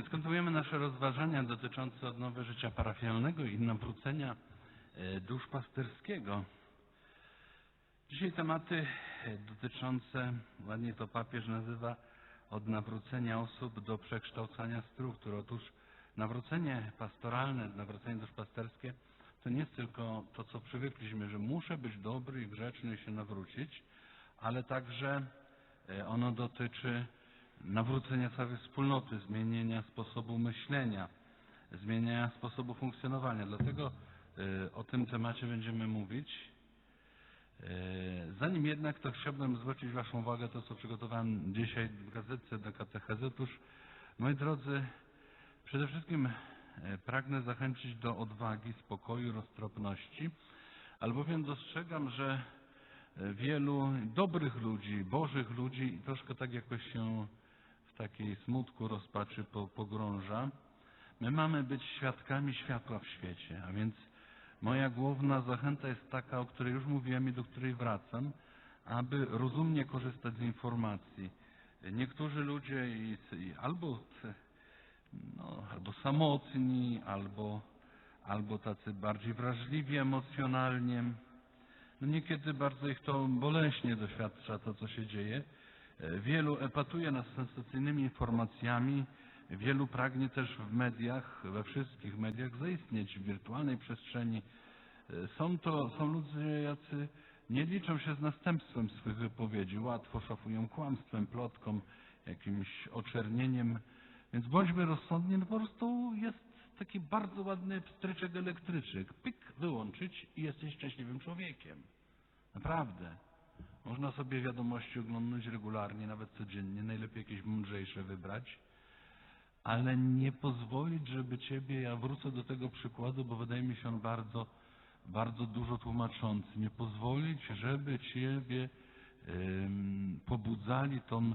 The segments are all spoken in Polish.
Więc kontynuujemy nasze rozważania dotyczące odnowy życia parafialnego i nawrócenia e, duszpasterskiego. Dzisiaj tematy e, dotyczące, ładnie to papież nazywa, od nawrócenia osób do przekształcania struktur. Otóż nawrócenie pastoralne, nawrócenie duszpasterskie to nie jest tylko to, co przywykliśmy, że muszę być dobry i grzeczny i się nawrócić, ale także e, ono dotyczy nawrócenia całej wspólnoty, zmienienia sposobu myślenia, zmienienia sposobu funkcjonowania. Dlatego e, o tym temacie będziemy mówić. E, Zanim jednak, to chciałbym zwrócić Waszą uwagę to, co przygotowałem dzisiaj w gazetce do katechezy. Otóż, moi drodzy, przede wszystkim e, pragnę zachęcić do odwagi, spokoju, roztropności, albowiem dostrzegam, że wielu dobrych ludzi, bożych ludzi troszkę tak jakoś się takiej smutku, rozpaczy po- pogrąża. My mamy być świadkami światła w świecie, a więc moja główna zachęta jest taka, o której już mówiłem i do której wracam, aby rozumnie korzystać z informacji. Niektórzy ludzie albo, no, albo samotni, albo, albo tacy bardziej wrażliwi emocjonalnie, no niekiedy bardzo ich to boleśnie doświadcza to, co się dzieje. E, Wielu epatuje nas sensacyjnymi informacjami, wielu pragnie też w mediach, we wszystkich mediach zaistnieć w wirtualnej przestrzeni. E, Są to są ludzie, jacy nie liczą się z następstwem swych wypowiedzi, łatwo szafują kłamstwem, plotką, jakimś oczernieniem. Więc bądźmy rozsądni, no po prostu jest taki bardzo ładny pstryczek elektryczek. Pyk, wyłączyć i jesteś szczęśliwym człowiekiem. Naprawdę. Można sobie wiadomości oglądać regularnie, nawet codziennie, najlepiej jakieś mądrzejsze wybrać, ale nie pozwolić, żeby ciebie, ja wrócę do tego przykładu, bo wydaje mi się on bardzo, bardzo dużo tłumaczący, nie pozwolić, żeby ciebie em, pobudzali tą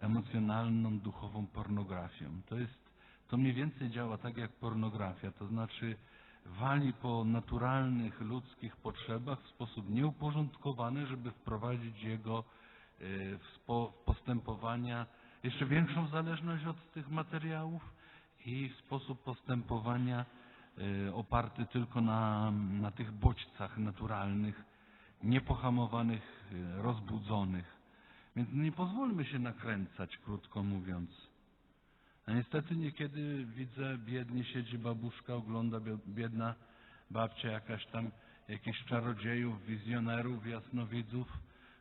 emocjonalną, duchową pornografią. To jest, to mniej więcej działa tak jak pornografia, to znaczy wali po naturalnych ludzkich potrzebach w sposób nieuporządkowany, żeby wprowadzić jego e, w postępowania, jeszcze większą zależność od tych materiałów i sposób postępowania e, oparty tylko na, na tych bodźcach naturalnych, niepohamowanych, e, rozbudzonych. Więc nie pozwólmy się nakręcać, krótko mówiąc. A niestety niekiedy widzę, biednie siedzi babuszka, ogląda bie- biedna babcia jakaś tam, jakichś czarodziejów, wizjonerów, jasnowidzów,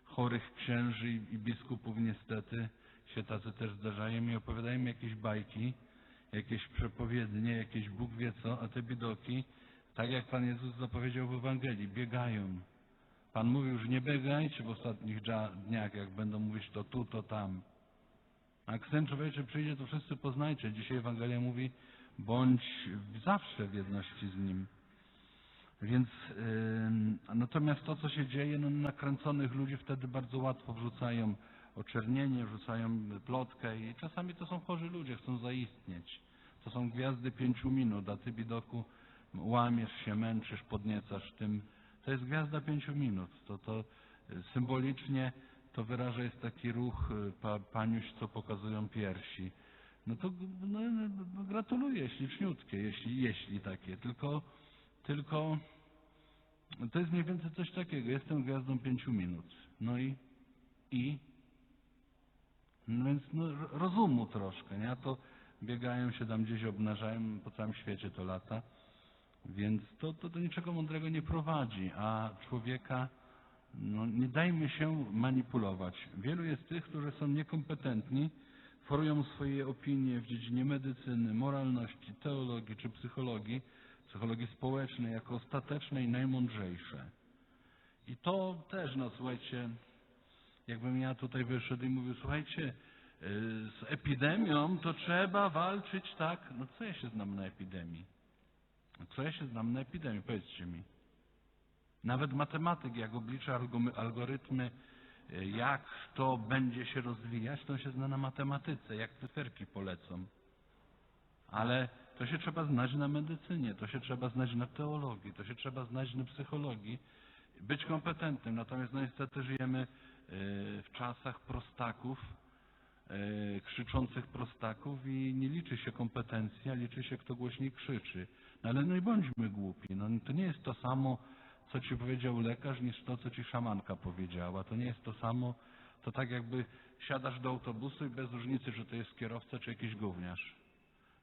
chorych księży i, biskupów niestety się tacy też zdarzają i opowiadają jakieś bajki, jakieś przepowiednie, jakieś Bóg wie co, a te bidoki, tak jak Pan Jezus zapowiedział w Ewangelii, biegają. Pan mówił, że nie biegajcie w ostatnich dniach, jak będą mówić to tu, to tam. A Syn Człowieczy przyjdzie, to wszyscy poznajcie. Dzisiaj Ewangelia mówi, bądź zawsze w jedności z Nim. Więc a natomiast to, co się dzieje, no, nakręconych ludzi wtedy bardzo łatwo wrzucają oczernienie, wrzucają plotkę i czasami to są chorzy ludzie, chcą zaistnieć. To są gwiazdy pięciu minut, a ty bidoku łamiesz się, męczysz, podniecasz tym. To jest gwiazda pięciu minut. To, to y, symbolicznie to wyraża jest taki ruch y, pa, paniuś, co pokazują piersi. No to no, no, gratuluję, śliczniutkie, jeśli, jeśli takie. Tylko, tylko to jest mniej więcej coś takiego. Jestem gwiazdą pięciu minut. No i, i no więc no, ro- rozumu troszkę, nie? A to biegają się tam gdzieś, obnażają, po całym świecie to lata. Więc to, to do niczego mądrego nie prowadzi, a człowieka, no nie dajmy się manipulować. Wielu jest tych, którzy są niekompetentni, forują swoje opinie w dziedzinie medycyny, moralności, teologii czy psychologii, psychologii społecznej jako ostateczne i najmądrzejsze. I to też, no słuchajcie, jakbym ja tutaj wyszedł i mówił, słuchajcie, yy, z epidemią to trzeba walczyć tak. No co ja się znam na epidemii? No Co ja się znam na epidemii? Powiedzcie mi. Nawet matematyk, jak oblicza algorytmy, y, jak to będzie się rozwijać, to się zna na matematyce, jak cyferki polecą. Ale to się trzeba znać na medycynie, to się trzeba znać na teologii, to się trzeba znać na psychologii, być kompetentnym. Natomiast no niestety żyjemy y, w czasach prostaków, e, krzyczących prostaków i nie liczy się kompetencja, liczy się kto głośniej krzyczy. No ale no i bądźmy głupi. No to nie jest to samo, co ci powiedział lekarz, niż to, co ci szamanka powiedziała. To nie jest to samo, to tak jakby siadasz do autobusu i bez różnicy, że to jest kierowca czy jakiś gówniarz,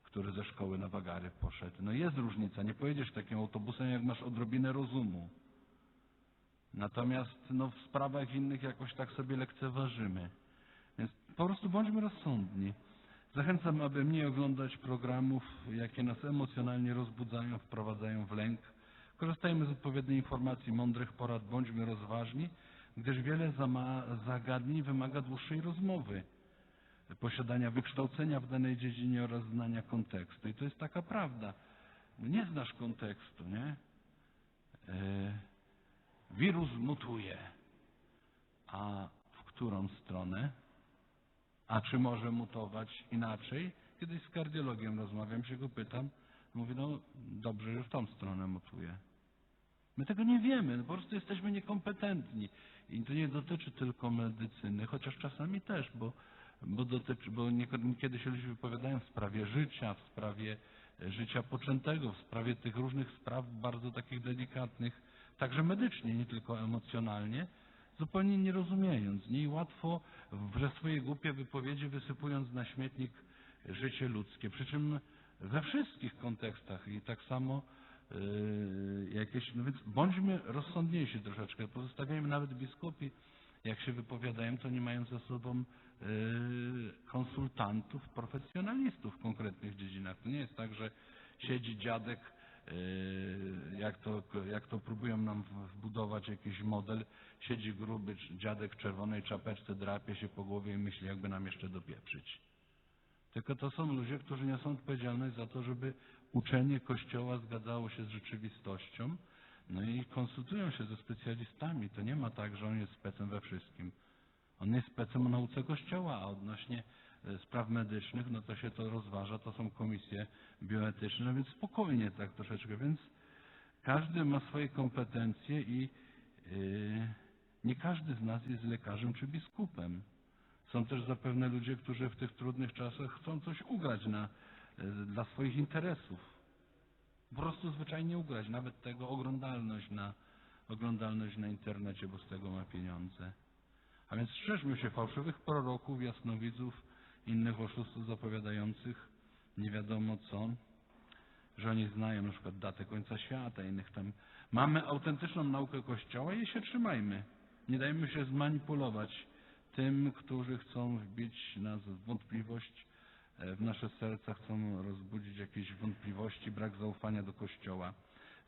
który ze szkoły na wagary poszedł. No jest różnica, nie pojedziesz takim autobusem, jak masz odrobinę rozumu. Natomiast no, w sprawach innych jakoś tak sobie lekceważymy. Więc po prostu bądźmy rozsądni. Zachęcam, aby mniej oglądać programów, jakie nas emocjonalnie rozbudzają, wprowadzają w lęk. Korzystajmy z odpowiedniej informacji, mądrych porad, bądźmy rozważni, gdyż wiele zagadnień wymaga dłuższej rozmowy, posiadania wykształcenia w danej dziedzinie oraz znania kontekstu. I to jest taka prawda. Nie znasz kontekstu, nie? E, wirus mutuje. A w którą stronę? A czy może mutować inaczej? Kiedyś z kardiologiem rozmawiam, się go pytam. Mówi, no dobrze, że w tą stronę mutuje. My tego nie wiemy, no po prostu jesteśmy niekompetentni. I to nie dotyczy tylko medycyny, chociaż czasami też, bo, bo, dotyczy, bo niekiedy się ludzie wypowiadają w sprawie życia, w sprawie e, życia poczętego, w sprawie tych różnych spraw bardzo takich delikatnych, także medycznie, nie tylko emocjonalnie, zupełnie nie rozumiejąc. Nie i łatwo we swoje głupie wypowiedzi wysypując na śmietnik życie ludzkie. Przy czym we wszystkich kontekstach i tak samo jakieś, no więc bądźmy rozsądniejsi troszeczkę. Pozostawiajmy nawet biskupi, jak się wypowiadają, to nie mają ze sobą yy, konsultantów, profesjonalistów w konkretnych dziedzinach. To nie jest tak, że siedzi dziadek, yy, jak to, jak to próbują nam wbudować jakiś model, siedzi gruby dziadek w czerwonej czapeczce, drapie się po głowie i myśli, jakby nam jeszcze dopieprzyć. Tylko to są ludzie, którzy niosą odpowiedzialność za to, żeby uczenie Kościoła zgadzało się z rzeczywistością, no i konsultują się ze specjalistami. To nie ma tak, że on jest specem we wszystkim. On jest specem o nauce Kościoła, a odnośnie e, spraw medycznych, no to się to rozważa, to są komisje bioetyczne, więc spokojnie tak troszeczkę, więc każdy ma swoje kompetencje i yy, nie każdy z nas jest lekarzem czy biskupem. Są też zapewne ludzie, którzy w tych trudnych czasach chcą coś ugrać na, e, dla swoich interesów. Po prostu zwyczajnie ugrać, nawet tego oglądalność na, oglądalność na internecie, bo z tego ma pieniądze. A więc strzeżmy się fałszywych proroków, jasnowidzów, innych oszustów zapowiadających nie wiadomo co, że oni znają na przykład datę końca świata, innych tam. Mamy autentyczną naukę Kościoła i się trzymajmy. Nie dajmy się zmanipulować tym, którzy chcą wbić nas w wątpliwość, w nasze serca chcą rozbudzić jakieś wątpliwości, brak zaufania do Kościoła.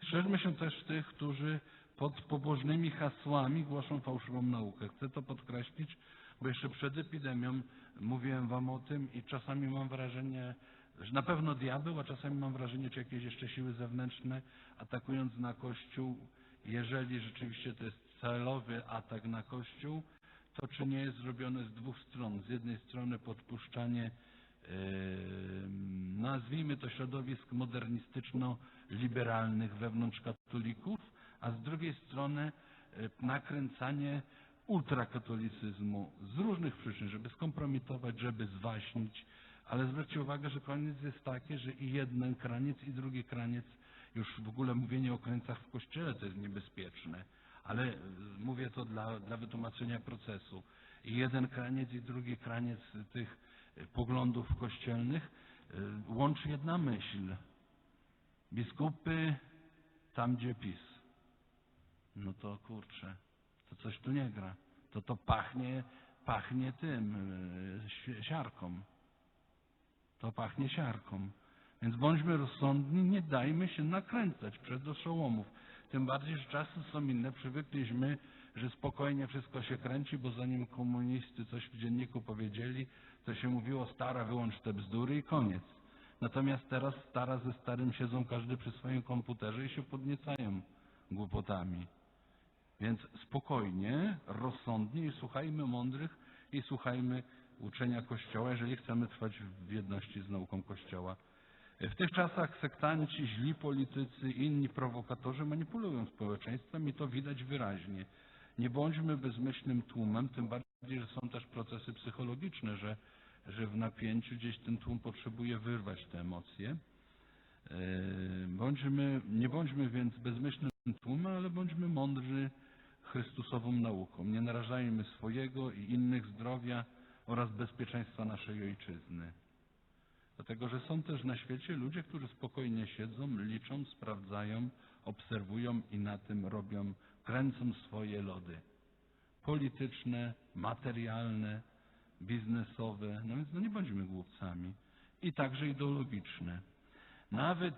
Strzeżmy się też tych, którzy pod pobożnymi hasłami głoszą fałszywą naukę. Chcę to podkreślić, bo jeszcze przed epidemią mówiłem Wam o tym i czasami mam wrażenie, że na pewno diabeł, a czasami mam wrażenie, czy jakieś jeszcze siły zewnętrzne atakując na Kościół, jeżeli rzeczywiście to jest celowy atak na Kościół, to czy nie jest zrobione z dwóch stron. Z jednej strony podpuszczanie, nazwijmy to środowisk modernistyczno-liberalnych wewnątrz katolików, a z drugiej strony e, nakręcanie ultrakatolicyzmu z różnych przyczyn, żeby skompromitować, żeby zwaśnić, ale zwróćcie uwagę, że koniec jest taki, że i jeden kraniec, i drugi kraniec, już w ogóle mówienie o krańcach w kościele to jest niebezpieczne, ale e, mówię to dla, dla wytłumaczenia procesu. I jeden kraniec, i drugi kraniec tych poglądów kościelnych e, łączy jedna myśl. Biskupy tam, gdzie PiS. No to kurczę, to coś tu nie gra. To to pachnie, pachnie tym, si- siarką. To pachnie siarką. Więc bądźmy rozsądni, nie dajmy się nakręcać przez oszołomów. Tym bardziej, że czasy są inne. Przywykliśmy, że spokojnie wszystko się kręci, bo zanim komunisty coś w dzienniku powiedzieli, to się mówiło stara, wyłącz te bzdury i koniec. Natomiast teraz stara ze starym siedzą każdy przy swoim komputerze i się podniecają głupotami. Więc spokojnie, rozsądnie i słuchajmy mądrych i słuchajmy uczenia Kościoła, jeżeli chcemy trwać w jedności z nauką Kościoła. W tych czasach sektanci, źli politycy, inni prowokatorzy manipulują społeczeństwem i to widać wyraźnie. Nie bądźmy bezmyślnym tłumem, tym bardziej, że są też procesy psychologiczne, że że w napięciu gdzieś ten tłum potrzebuje wyrwać te emocje. E, Bądźmy, nie bądźmy więc bezmyślnym tłumem, ale bądźmy mądrzy Chrystusową nauką. Nie narażajmy swojego i innych zdrowia oraz bezpieczeństwa naszej ojczyzny. Dlatego, że są też na świecie ludzie, którzy spokojnie siedzą, liczą, sprawdzają, obserwują i na tym robią, kręcą swoje lody. Polityczne, materialne, biznesowe, no więc no nie bądźmy głupcami. I także ideologiczne. Nawet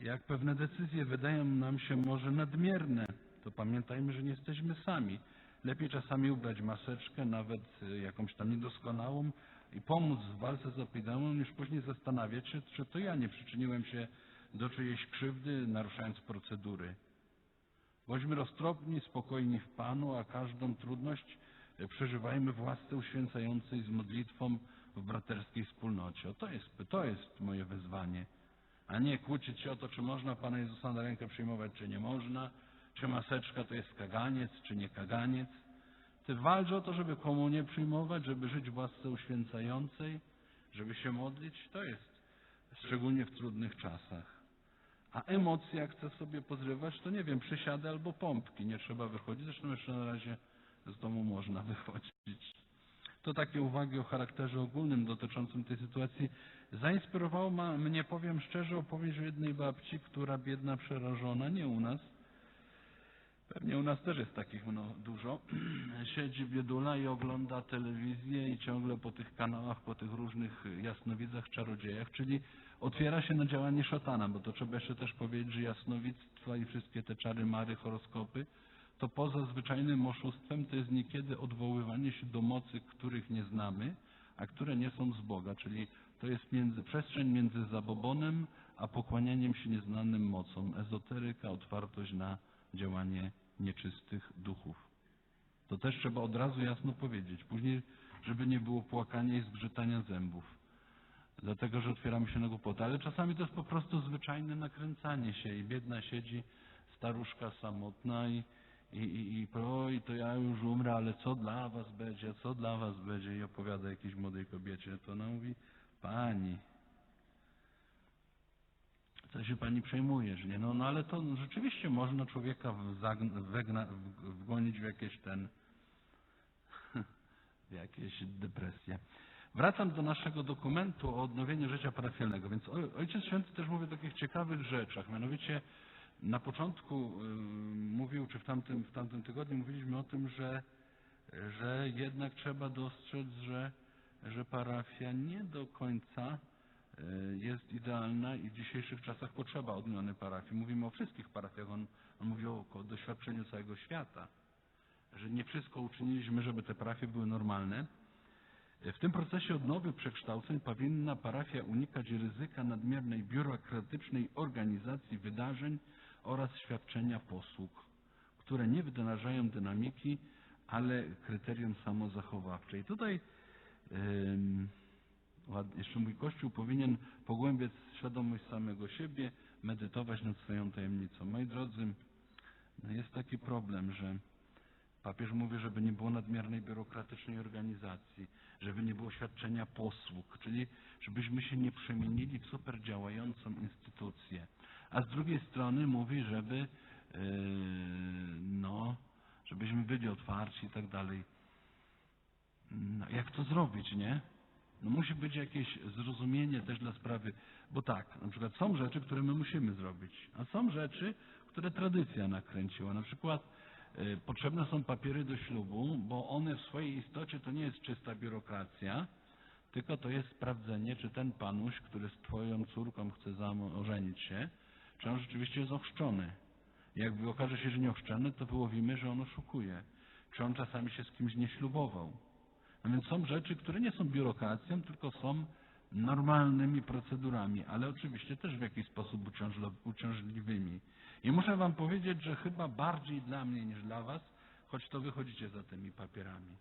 jak pewne decyzje wydają nam się może nadmierne, to pamiętajmy, że nie jesteśmy sami. Lepiej czasami ubrać maseczkę, nawet y, jakąś tam niedoskonałą i pomóc w walce z epidemią, niż później zastanawiać się, czy to ja nie przyczyniłem się do czyjejś krzywdy, naruszając procedury. Bądźmy roztropni, spokojni w Panu, a każdą trudność przeżywajmy w łasce uświęcającej z modlitwą w braterskiej wspólnocie. O, to, jest, to jest moje wyzwanie. A nie kłócić się o to, czy można Pana Jezusa na rękę przyjmować, czy nie można, czy maseczka to jest kaganiec, czy nie kaganiec. Ty walcz o to, żeby komunię przyjmować, żeby żyć w łasce uświęcającej, żeby się modlić. To jest szczególnie w trudnych czasach. A emocje, jak chce sobie pozrywać, to nie wiem, przysiady albo pompki. Nie trzeba wychodzić. Zresztą jeszcze na razie z domu można wychodzić. To takie uwagi o charakterze ogólnym dotyczącym tej sytuacji. Zainspirowało mnie, powiem szczerze, opowieść o jednej babci, która biedna, przerażona, nie u nas. Pewnie u nas też jest takich no, dużo. Siedzi biedula i ogląda telewizję i ciągle po tych kanałach, po tych różnych jasnowidzach, czarodziejach, czyli otwiera się na działanie szatana, bo to trzeba jeszcze też powiedzieć, że jasnowictwa i wszystkie te czary mary, horoskopy, to poza zwyczajnym oszustwem to jest niekiedy odwoływanie się do mocy, których nie znamy, a które nie są z Boga, czyli to jest między, przestrzeń między zabobonem a pokłanianiem się nieznanym mocom, ezoteryka, otwartość na działanie nieczystych duchów. To też trzeba od razu jasno powiedzieć. Później, żeby nie było płakania i zgrzytania zębów. Dlatego, że otwieramy się na głupotę. Ale czasami to jest po prostu zwyczajne nakręcanie się i biedna siedzi staruszka samotna i, i, i, i oj, to ja już umrę, ale co dla was będzie, co dla was będzie i opowiada jakiejś młodej kobiecie. To ona mówi, pani, co się pani przejmuje, że nie? No, no ale to rzeczywiście można człowieka wegna, wgonić w jakieś ten, w jakieś depresje. Wracam do naszego dokumentu o odnowieniu życia parafialnego. Więc oj- Ojciec Święty też mówi o takich ciekawych rzeczach. Mianowicie na początku y, mówił, czy w tamtym, w tamtym tygodniu mówiliśmy o tym, że, że jednak trzeba dostrzec, że, że parafia nie do końca jest idealna i w dzisiejszych czasach potrzeba odmiany parafii. Mówimy o wszystkich parafiach. On, on mówi o, o doświadczeniu całego świata. Że nie wszystko uczyniliśmy, żeby te parafie były normalne. W tym procesie odnowy przekształceń powinna parafia unikać ryzyka nadmiernej biurokratycznej organizacji wydarzeń oraz świadczenia posług, które nie wdrażają dynamiki, ale kryterium samozachowawcze. I tutaj ład- jeszcze mój Kościół powinien pogłębiać świadomość samego siebie, medytować nad swoją tajemnicą. Moi drodzy, no jest taki problem, że Papież mówi, żeby nie było nadmiernej biurokratycznej organizacji, żeby nie było świadczenia posług, czyli żebyśmy się nie przemienili w super działającą instytucję. A z drugiej strony mówi, żeby yy, no, żebyśmy byli otwarci i tak dalej. No, jak to zrobić, nie? No musi być jakieś zrozumienie też dla sprawy, bo tak, na przykład są rzeczy, które my musimy zrobić, a są rzeczy, które tradycja nakręciła. Na przykład y, potrzebne są papiery do ślubu, bo one w swojej istocie to nie jest czysta biurokracja, tylko to jest sprawdzenie, czy ten panuś, który z twoją córką chce ożenić się, czy on rzeczywiście jest ochrzczony. Jak okaże się, że nie ochrzczony, to wyłowimy, że on oszukuje. Czy on czasami się z kimś nie ślubował. No więc są rzeczy, które nie są biurokracją, tylko są normalnymi procedurami, ale oczywiście też w jakiś sposób uciążliwymi. I muszę Wam powiedzieć, że chyba bardziej dla mnie niż dla Was, choć to wychodzicie za tymi papierami.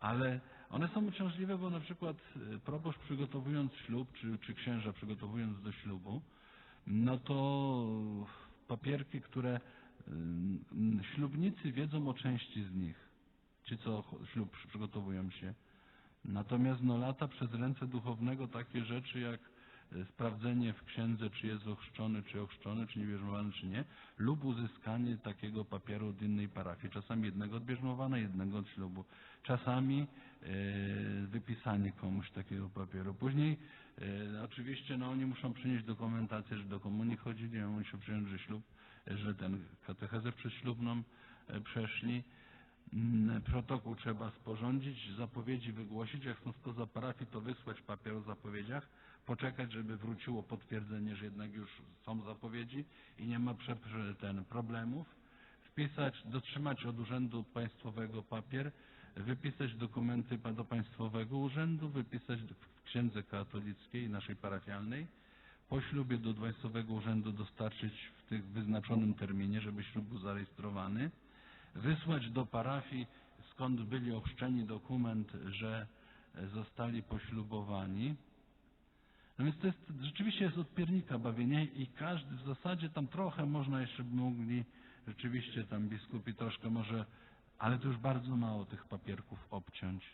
Ale one są uciążliwe, bo na przykład y, proboszcz przygotowując ślub, czy, czy księża przygotowując do ślubu, no to papierki, które y, ślubnicy wiedzą o części z nich ci, co ślub przy- przygotowują się. Natomiast no lata przez ręce duchownego takie rzeczy jak e, sprawdzenie w księdze, czy jest ochrzczony, czy ochrzczony, czy niebierzmowany, czy nie, lub uzyskanie takiego papieru od innej parafii. Czasami jednego od bierzmowania, jednego od ślubu. Czasami e, wypisanie komuś takiego papieru. Później e, oczywiście no, oni muszą przynieść dokumentację, że do komunii chodzili, a muszą przyjąć, że ślub, że ten katechezę przedślubną e, przeszli. Mm, Protokół trzeba sporządzić, zapowiedzi wygłosić, jak są spoza parafii, to wysłać papier o zapowiedziach, poczekać, żeby wróciło potwierdzenie, że jednak już są zapowiedzi i nie ma ten problemów, wpisać, dotrzymać od Urzędu Państwowego papier, wypisać dokumenty do Państwowego Urzędu, wypisać w księdze katolickiej naszej parafialnej, po ślubie do Państwowego Urzędu dostarczyć w tych wyznaczonym terminie, żeby ślub był zarejestrowany, wysłać do parafii, skąd byli ochrzczeni dokument, że zostali poślubowani. No więc to jest, rzeczywiście jest od piernika bawienie i każdy w zasadzie tam trochę można jeszcze mogli, rzeczywiście tam biskupi troszkę może, ale to już bardzo mało tych papierków obciąć.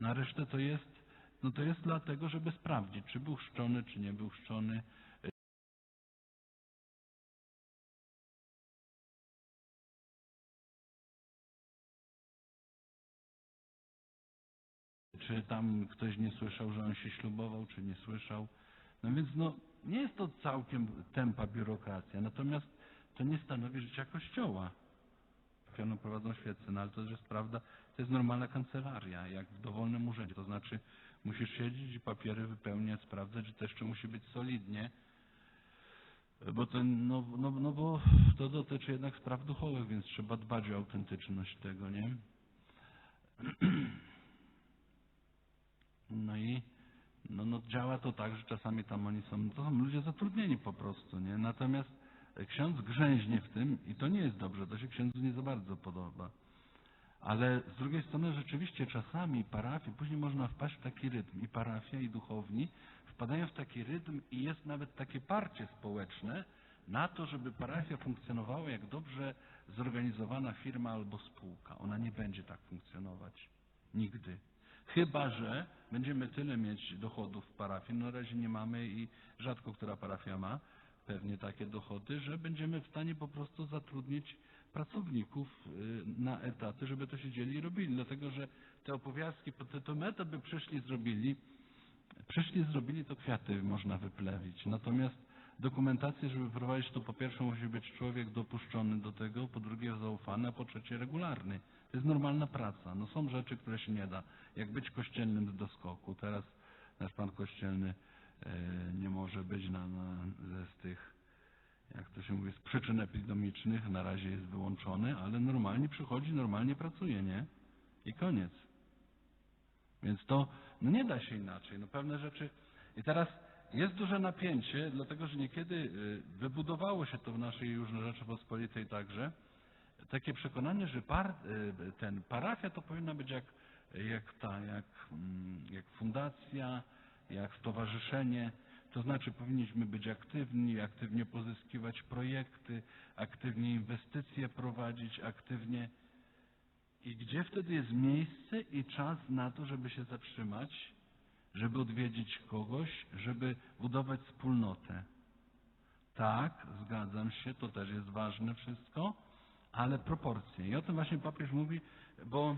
Na resztę to jest, no to jest dlatego, żeby sprawdzić, czy był chrzczony, czy nie był chrzczony, czy tam ktoś nie słyszał, że on się ślubował, czy nie słyszał. No więc no, nie jest to całkiem tempa biurokracja, natomiast to nie stanowi życia Kościoła. Parafianą prowadzą świeccy, no ale to też jest prawda, to jest normalna kancelaria, jak w dowolnym urzędzie, to znaczy musisz siedzieć i papiery wypełniać, sprawdzać, że to jeszcze musi być solidnie, bo to, no, no, no bo to dotyczy jednak spraw duchowych, więc trzeba dbać o autentyczność tego, nie? No i no, no działa to tak, że czasami tam oni są, to są ludzie zatrudnieni po prostu, nie? Natomiast ksiądz grzęźnie w tym i to nie jest dobrze, to się księdzu nie za bardzo podoba. Ale z drugiej strony rzeczywiście czasami parafii, później można wpaść w taki rytm i parafia i duchowni wpadają w taki rytm i jest nawet takie parcie społeczne na to, żeby parafia funkcjonowała jak dobrze zorganizowana firma albo spółka. Ona nie będzie tak funkcjonować. Nigdy. Chyba, że będziemy tyle mieć dochodów w parafii, na razie nie mamy i rzadko która parafia ma pewnie takie dochody, że będziemy w stanie po prostu zatrudnić pracowników y, na etaty, żeby to siedzieli i robili. Dlatego, że te opowiastki, po te, to metod by przyszli, zrobili, przyszli, zrobili, to kwiaty można wyplewić. Natomiast dokumentację, żeby prowadzić, to po pierwsze musi być człowiek dopuszczony do tego, po drugie zaufany, a po trzecie regularny. To jest normalna praca. No są rzeczy, które się nie da. Jak być kościelnym do doskoku. Teraz nasz pan kościelny e, nie może być na, na, z tych, jak to się mówi, z przyczyn epidemicznych. Na razie jest wyłączony, ale normalnie przychodzi, normalnie pracuje, nie? I koniec. Więc to no nie da się inaczej. No pewne rzeczy. I teraz jest duże napięcie, dlatego że niekiedy y, wybudowało się to w naszej już Rzeczypospolitej także takie przekonanie, że par, y, ten parafia to powinna być jak, jak ta, jak, mm, jak fundacja, jak stowarzyszenie. To znaczy powinniśmy być aktywni, aktywnie pozyskiwać projekty, aktywnie inwestycje prowadzić, aktywnie. I gdzie wtedy jest miejsce i czas na to, żeby się zatrzymać, żeby odwiedzić kogoś, żeby budować wspólnotę? Tak, zgadzam się, to też jest ważne wszystko, ale proporcje. I o tym właśnie papież mówi, bo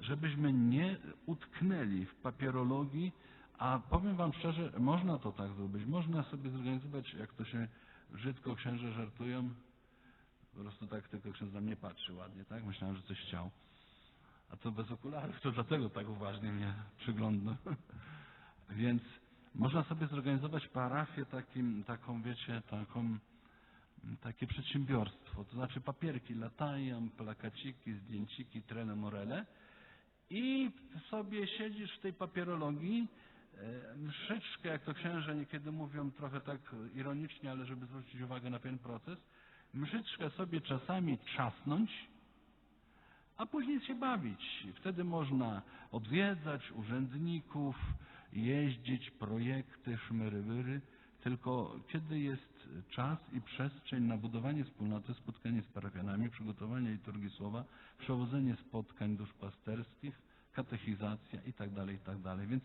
żebyśmy nie utknęli w papierologii, a powiem Wam szczerze, można to tak zrobić. Można sobie zorganizować, jak to się brzydko księże żartują, po prostu tak tylko ksiądz na mnie patrzy ładnie, tak? Myślałem, że coś chciał. A co bez okularów, to dlatego tak uważnie mnie przygląda. Więc można sobie zorganizować parafię takim, taką, wiecie, taką, takie przedsiębiorstwo. To znaczy papierki latają, plakaciki, zdjęciki, trele morele i sobie siedzisz w tej papierologii, e, mszyczkę, jak to księże niekiedy mówią, trochę tak ironicznie, ale żeby zwrócić uwagę na pewien proces, mszyczkę sobie czasami trzasnąć, a później się bawić. Wtedy można odwiedzać urzędników, jeździć, projekty, szmerywyry, tylko kiedy jest czas i przestrzeń na budowanie wspólnoty, spotkanie z parafianami, przygotowanie liturgii słowa, przewodzenie spotkań duszpasterskich, katechizacja i tak dalej, i tak. Więc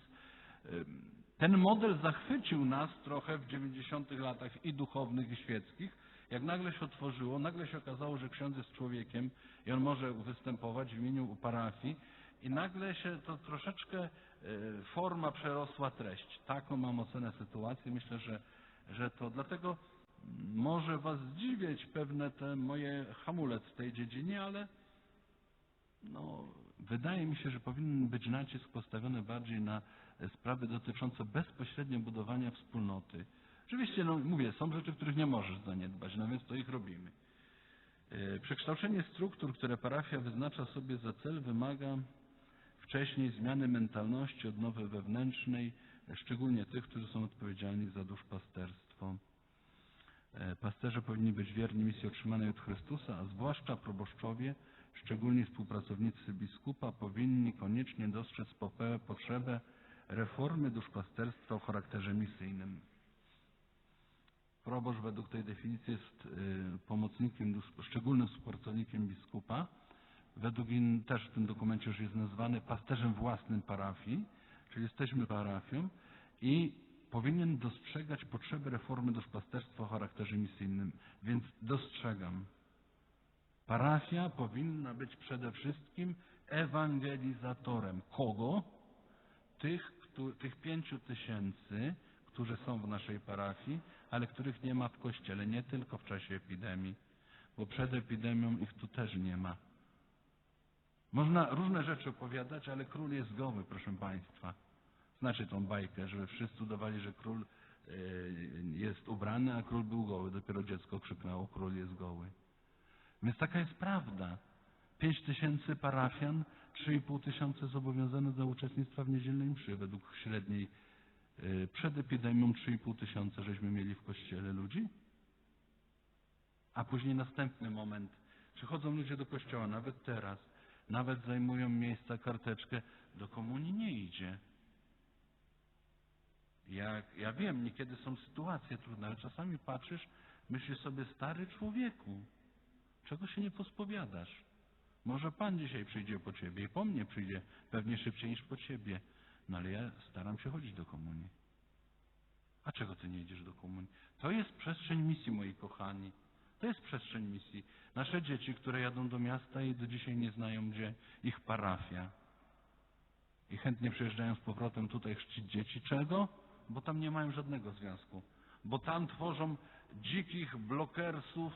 ten model zachwycił nas trochę w 90 latach i duchownych, i świeckich. Jak nagle się otworzyło, nagle się okazało, że ksiądz jest człowiekiem i on może występować w imieniu parafii i nagle się to troszeczkę y, forma przerosła treść. Taką mam ocenę sytuacji. Myślę, że, że to dlatego może Was zdziwiać pewne te moje hamulec w tej dziedzinie, ale no, wydaje mi się, że powinien być nacisk postawiony bardziej na sprawy dotyczące bezpośrednio budowania wspólnoty. Oczywiście, no mówię, są rzeczy, których nie możesz zaniedbać, no więc to ich robimy. E, Przekształcenie struktur, które parafia wyznacza sobie za cel, wymaga wcześniej zmiany mentalności, odnowy wewnętrznej, szczególnie tych, którzy są odpowiedzialni za duszpasterstwo. E, Pasterze powinni być wierni misji otrzymanej od Chrystusa, a zwłaszcza proboszczowie, szczególnie współpracownicy biskupa, powinni koniecznie dostrzec potrzebę reformy duszpasterstwa o charakterze misyjnym. Proboszcz według tej definicji jest y, pomocnikiem, szczególnym współpracownikiem biskupa. Według in, też w tym dokumencie już jest nazwany pasterzem własnym parafii, czyli jesteśmy parafią i powinien dostrzegać potrzeby reformy duszpasterstwa o charakterze misyjnym. Więc dostrzegam. Parafia powinna być przede wszystkim ewangelizatorem. Kogo? Tych, tych pięciu tysięcy, którzy są w naszej parafii, ale których nie ma w kościele, nie tylko w czasie epidemii, bo przed epidemią ich tu też nie ma. Można różne rzeczy opowiadać, ale król jest goły, proszę Państwa. Znaczy tą bajkę, że wszyscy udawali, że król e, jest ubrany, a król był goły. Dopiero dziecko krzyknęło, król jest goły. Więc taka jest prawda. Pięć tysięcy parafian, trzy i pół tysiące zobowiązane do uczestnictwa w niedzielnej mszy według średniej. e, Przed epidemią trzy i pół tysiąca żeśmy mieli w kościele ludzi. A później następny moment. Przychodzą ludzie do kościoła, nawet teraz. Nawet zajmują miejsca, karteczkę. Do komunii nie idzie. Ja, ja wiem, niekiedy są sytuacje trudne, ale czasami patrzysz, myślisz sobie, stary człowieku, czego się nie pospowiadasz? Może Pan dzisiaj przyjdzie po Ciebie i po mnie przyjdzie pewnie szybciej niż po Ciebie. No ale ja staram się chodzić do komunii. A czego Ty nie idziesz do komunii? To jest przestrzeń misji, moi kochani. To jest przestrzeń misji. Nasze dzieci, które jadą do miasta i do dzisiaj nie znają, gdzie ich parafia. I chętnie przyjeżdżają z powrotem tutaj chrzcić dzieci. Czego? Bo tam nie mają żadnego związku. Bo tam tworzą dzikich blokersów,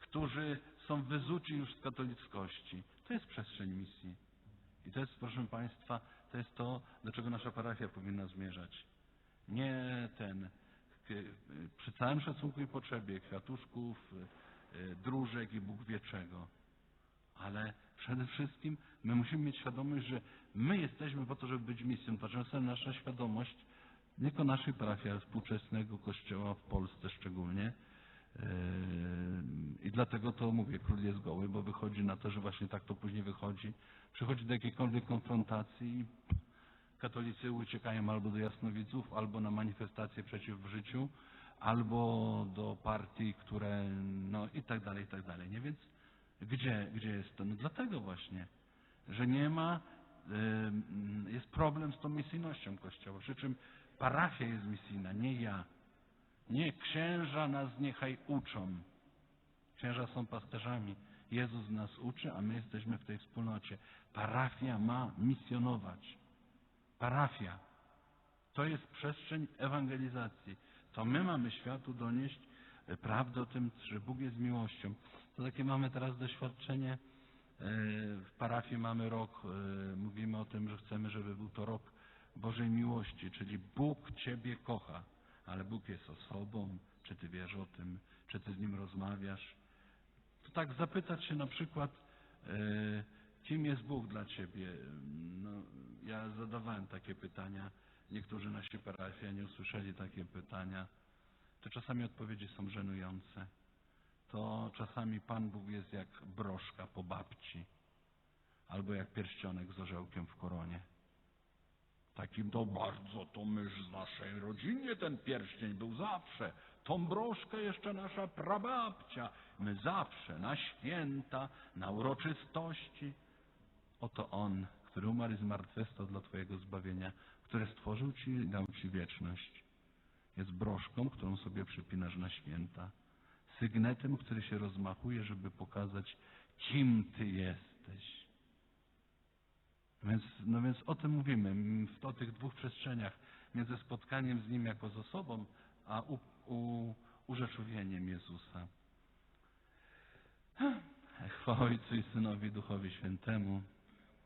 którzy są wyzuci już z katolickości. To jest przestrzeń misji. I to jest, proszę Państwa, to jest to, do czego nasza parafia powinna zmierzać. Nie ten, przy całym szacunku i potrzebie kwiatuszków, y, dróżek i Bóg wie czego. Ale przede wszystkim my musimy mieć świadomość, że my jesteśmy po to, żeby być misją. To czasem nasza świadomość, tylko naszej parafii, ale współczesnego kościoła w Polsce szczególnie. Yy, I dlatego to mówię, król jest goły, bo wychodzi na to, że właśnie tak to później wychodzi. Przychodzi do jakiejkolwiek konfrontacji i katolicy uciekają albo do jasnowidzów, albo na manifestacje przeciw w życiu, albo do partii, które, no i tak dalej, i tak dalej. Nie? Więc gdzie, gdzie jest to? No dlatego właśnie, że nie ma, ym, jest problem z tą misyjnością Kościoła, przy czym parafia jest misyjna, nie ja. Nie, księża nas niechaj uczą. Księża są pasterzami. Jezus nas uczy, a my jesteśmy w tej wspólnocie. Parafia ma misjonować. Parafia. To jest przestrzeń ewangelizacji. To my mamy światu donieść e, prawdę o tym, że Bóg jest miłością. To takie mamy teraz doświadczenie. e, W parafii mamy rok, e, mówimy o tym, że chcemy, żeby był to rok Bożej miłości, czyli Bóg Ciebie kocha, ale Bóg jest osobą. Czy Ty wiesz o tym? Czy Ty z Nim rozmawiasz? To tak zapytać się na przykład, e, kim jest Bóg dla Ciebie? No, ja zadawałem takie pytania. Niektórzy nasi parafianie usłyszeli takie pytania. To czasami odpowiedzi są żenujące. To czasami Pan Bóg jest jak broszka po babci, albo jak pierścionek z orzełkiem w koronie. Takim to bardzo, to my w naszej rodzinie ten pierścień był zawsze. Tą broszkę jeszcze nasza prababcia. My zawsze na święta, na uroczystości. Oto On który umarł i zmartwychwstał dla Twojego zbawienia, który stworzył Ci i dał Ci wieczność. Jest broszką, którą sobie przypinasz na święta. Sygnetem, który się rozmachuje, żeby pokazać, kim Ty jesteś. Więc, no więc o tym mówimy, o tych dwóch przestrzeniach, między spotkaniem z Nim jako z osobą, a u, u, Jezusa. Chwała Ojcu i Synowi, Duchowi Świętemu.